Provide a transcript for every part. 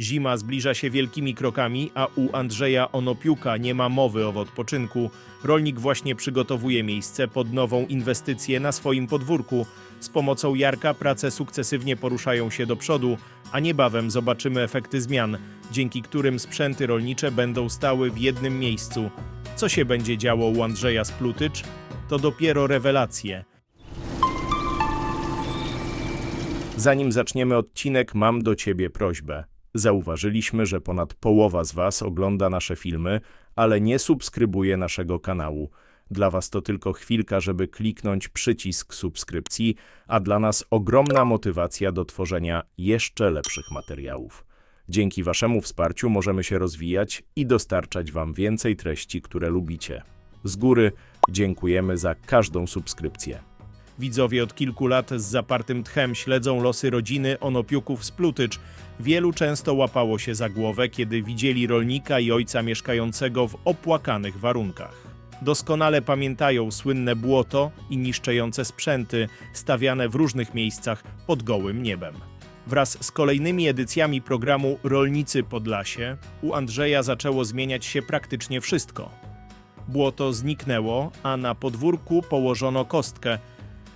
Zima zbliża się wielkimi krokami, a u Andrzeja Onopiuka nie ma mowy o odpoczynku. Rolnik właśnie przygotowuje miejsce pod nową inwestycję na swoim podwórku. Z pomocą Jarka prace sukcesywnie poruszają się do przodu, a niebawem zobaczymy efekty zmian, dzięki którym sprzęty rolnicze będą stały w jednym miejscu. Co się będzie działo u Andrzeja Splutycz? To dopiero rewelacje. Zanim zaczniemy odcinek, mam do Ciebie prośbę. Zauważyliśmy, że ponad połowa z Was ogląda nasze filmy, ale nie subskrybuje naszego kanału. Dla Was to tylko chwilka, żeby kliknąć przycisk subskrypcji, a dla nas ogromna motywacja do tworzenia jeszcze lepszych materiałów. Dzięki Waszemu wsparciu możemy się rozwijać i dostarczać Wam więcej treści, które lubicie. Z góry dziękujemy za każdą subskrypcję. Widzowie od kilku lat z zapartym tchem śledzą losy rodziny Onopiuków z Plutycz. Wielu często łapało się za głowę, kiedy widzieli rolnika i ojca mieszkającego w opłakanych warunkach. Doskonale pamiętają słynne błoto i niszczejące sprzęty stawiane w różnych miejscach pod gołym niebem. Wraz z kolejnymi edycjami programu Rolnicy Podlasie u Andrzeja zaczęło zmieniać się praktycznie wszystko. Błoto zniknęło, a na podwórku położono kostkę.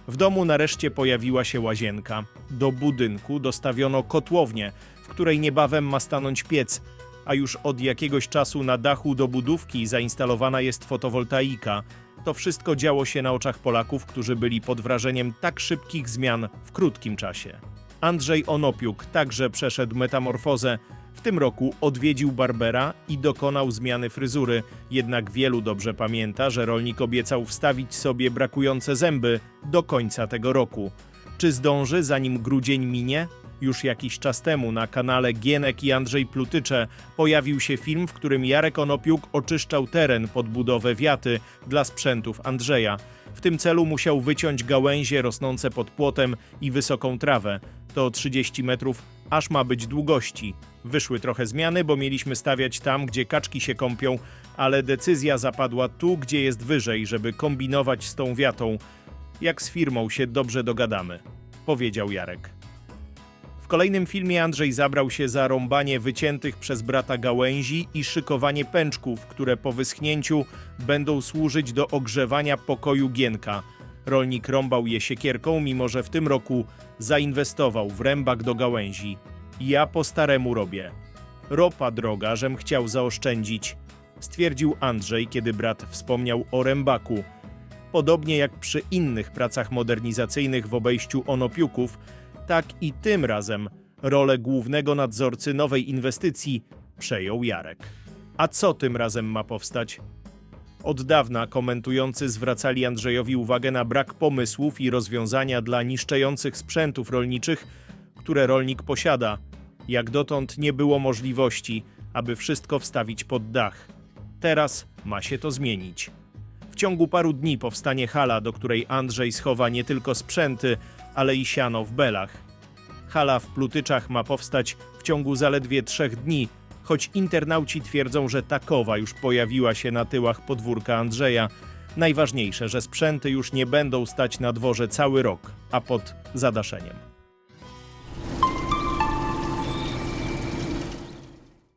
W domu nareszcie pojawiła się łazienka. Do budynku dostawiono kotłownię, w której niebawem ma stanąć piec, a już od jakiegoś czasu na dachu do budówki zainstalowana jest fotowoltaika. To wszystko działo się na oczach Polaków, którzy byli pod wrażeniem tak szybkich zmian w krótkim czasie. Andrzej Onopiuk także przeszedł metamorfozę. W tym roku odwiedził Barbera i dokonał zmiany fryzury, jednak wielu dobrze pamięta, że rolnik obiecał wstawić sobie brakujące zęby do końca tego roku. Czy zdąży, zanim grudzień minie? Już jakiś czas temu na kanale Gienek i Andrzej Plutycze pojawił się film, w którym Jarek Onopiuk oczyszczał teren pod budowę wiaty dla sprzętów Andrzeja. W tym celu musiał wyciąć gałęzie rosnące pod płotem i wysoką trawę. To 30 metrów, aż ma być długości. Wyszły trochę zmiany, bo mieliśmy stawiać tam, gdzie kaczki się kąpią, ale decyzja zapadła tu, gdzie jest wyżej, żeby kombinować z tą wiatą. Jak z firmą się dobrze dogadamy, powiedział Jarek. W kolejnym filmie Andrzej zabrał się za rąbanie wyciętych przez brata gałęzi i szykowanie pęczków, które po wyschnięciu będą służyć do ogrzewania pokoju Gienka. Rolnik rąbał je siekierką, mimo że w tym roku zainwestował w rębak do gałęzi. Ja po staremu robię. Ropa droga, żem chciał zaoszczędzić, stwierdził Andrzej, kiedy brat wspomniał o rębaku. Podobnie jak przy innych pracach modernizacyjnych w obejściu Onopiuków, tak i tym razem rolę głównego nadzorcy nowej inwestycji przejął Jarek. A co tym razem ma powstać? Od dawna komentujący zwracali Andrzejowi uwagę na brak pomysłów i rozwiązania dla niszczejących sprzętów rolniczych, które rolnik posiada. Jak dotąd nie było możliwości, aby wszystko wstawić pod dach. Teraz ma się to zmienić. W ciągu paru dni powstanie hala, do której Andrzej schowa nie tylko sprzęty, ale i siano w belach. Hala w Plutyczach ma powstać w ciągu zaledwie trzech dni, choć internauci twierdzą, że takowa już pojawiła się na tyłach podwórka Andrzeja. Najważniejsze, że sprzęty już nie będą stać na dworze cały rok, a pod zadaszeniem.